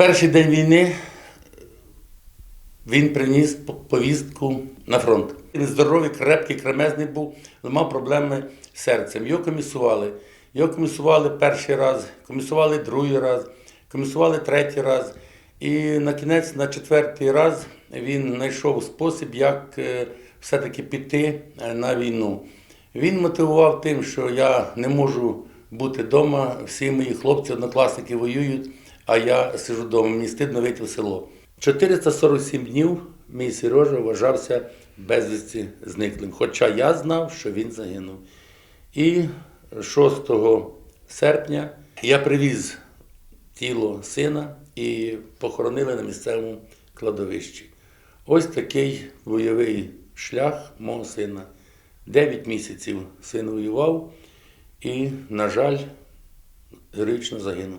Перший день війни він приніс повістку на фронт. Він здоровий, крепкий, кремезний був, але мав проблеми з серцем. Його комісували. Його комісували перший раз, комісували другий раз, комісували третій раз. І на кінець, на четвертий раз, він знайшов спосіб, як е, все-таки піти е, на війну. Він мотивував тим, що я не можу бути вдома, всі мої хлопці, однокласники воюють, а я сижу вдома, мені стидно вийти в село. 447 днів мій Сережа вважався безвісті зниклим, хоча я знав, що він загинув. І 6 серпня я привіз тіло сина і похоронили на місцевому кладовищі. Ось такий бойовий шлях мого сина. Дев'ять місяців син воював і, на жаль, героїчно загинув.